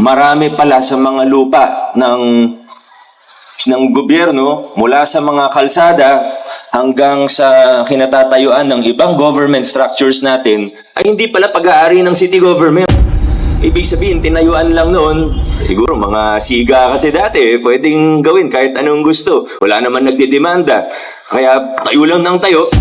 marami pala sa mga lupa ng ng gobyerno mula sa mga kalsada hanggang sa kinatatayuan ng ibang government structures natin ay hindi pala pag-aari ng city government. Ibig sabihin, tinayuan lang noon, siguro mga siga kasi dati, pwedeng gawin kahit anong gusto. Wala naman nagdidemanda. Kaya tayo lang ng tayo.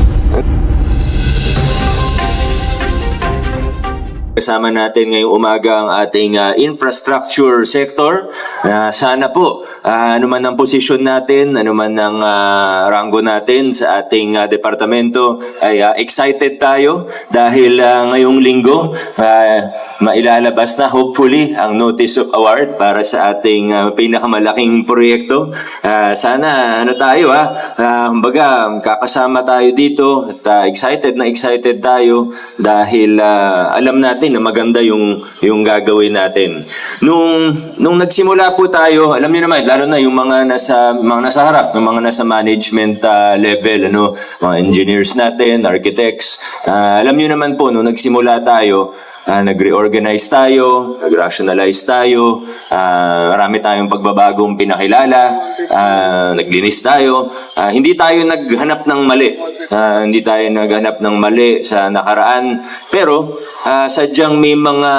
Kasama natin ngayong umaga ang ating ah, infrastructure sector. Na sana po, ah, ano man ang posisyon natin, ano man ang ah, ranggo natin sa ating ah, departamento, ay ah, excited tayo dahil ah, ngayong linggo, ah, mailalabas na hopefully ang notice of award para sa ating ah, pinakamalaking proyekto. Ah, sana ano tayo ha, ah, kumbaga kakasama tayo dito at ah, excited na excited tayo dahil ah, alam natin na maganda yung yung gagawin natin. Nung nung nagsimula po tayo, alam niyo naman lalo na yung mga nasa mga nasa harap, yung mga nasa management ah, level, ano, mga engineers natin, architects. ah, alam niyo naman po nung nagsimula tayo, ah, nag-reorganize tayo, nag-rationalize tayo, ah, marami tayong pagbabagong pinakilala, ah, naglinis tayo. Ah, hindi tayo naghanap ng mali. Ah, hindi tayo naghanap ng mali sa nakaraan. Pero ah, sadyang may mga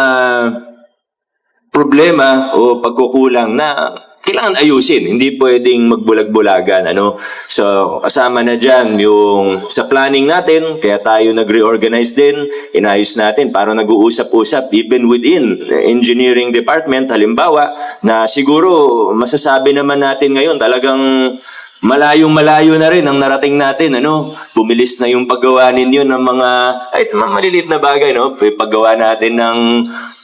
problema o pagkukulang na kailangan ayusin. Hindi pwedeng magbulag-bulagan. Ano? So, kasama na dyan yung sa planning natin, kaya tayo nag-reorganize din, inayos natin, parang nag-uusap-usap even within engineering department, halimbawa, na siguro masasabi naman natin ngayon talagang malayong malayo na rin ang narating natin, ano? Bumilis na yung paggawa ninyo ng mga, ay, mga maliliit na bagay, no? Paggawa natin ng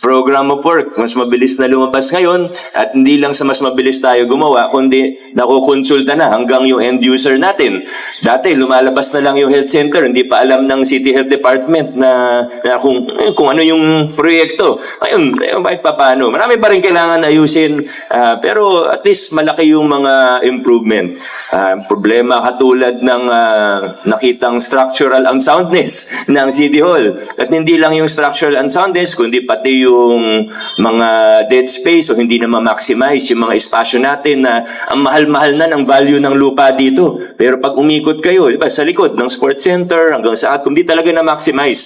program of work, mas mabilis na lumabas ngayon, at hindi lang sa mas mabilis tayo gumawa, kundi nakukonsulta na hanggang yung end user natin. Dati, lumalabas na lang yung health center, hindi pa alam ng City Health Department na, na kung, eh, kung ano yung proyekto. Ngayon, eh, kahit pa paano. Marami pa rin kailangan ayusin, ah, pero at least malaki yung mga improvement. Ah, problema katulad ng ah, nakitang structural unsoundness ng City Hall. At hindi lang yung structural unsoundness, kundi pati yung mga dead space o hindi na ma-maximize yung mga espasyo natin na ang mahal-mahal na ng value ng lupa dito. Pero pag umikot kayo, di ba, sa likod ng sports center hanggang sa at hindi talaga na-maximize.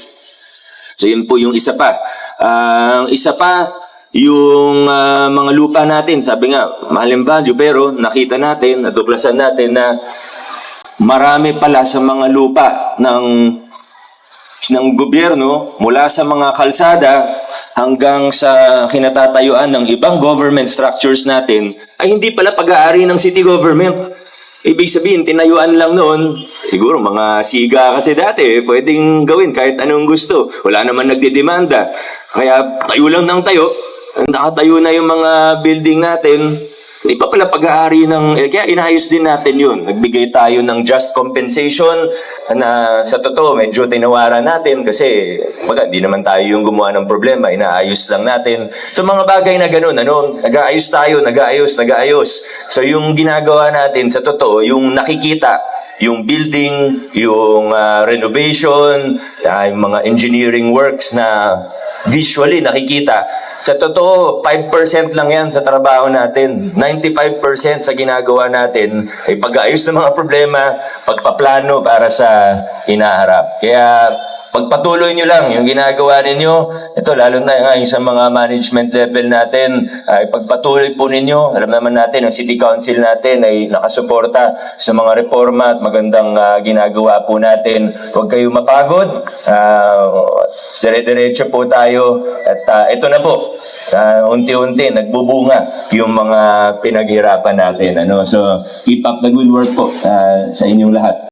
So yun po yung isa pa. Ah, Ang isa pa, yung ah, mga lupa natin, sabi nga, mahal yung value, pero nakita natin, natuklasan natin na marami pala sa mga lupa ng ng gobyerno mula sa mga kalsada hanggang sa kinatatayuan ng ibang government structures natin ay hindi pala pag-aari ng city government. Ibig sabihin, tinayuan lang noon, siguro mga siga kasi dati, eh, pwedeng gawin kahit anong gusto. Wala naman nagdidemanda. Kaya tayo lang ng tayo. Nakatayo na yung mga building natin. Pa pala pag-aari ng... Eh, kaya inayos din natin yun. Nagbigay tayo ng just compensation na sa totoo medyo tinawaran natin kasi baga, di naman tayo yung gumawa ng problema. Inaayos lang natin. So mga bagay na ganun, ano, nag-aayos tayo, nag-aayos, nag-aayos. So yung ginagawa natin sa totoo, yung nakikita, yung building, yung ah, renovation, ah, yung mga engineering works na visually nakikita. Sa totoo, 5% lang yan sa trabaho natin. 95% sa ginagawa natin ay pag-aayos ng mga problema, pagpaplano para sa inaharap. Kaya pagpatuloy nyo lang yung ginagawa ninyo, ito lalo na nga yung sa mga management level natin, ay pagpatuloy po ninyo, alam naman natin, ang City Council natin ay nakasuporta sa mga reforma at magandang ah, ginagawa po natin. Huwag kayo mapagod, ah, dire-diretso po tayo at ah, ito na po, ah, unti-unti nagbubunga yung mga pinaghirapan natin. Ano? So, keep up the good work po ah, sa inyong lahat.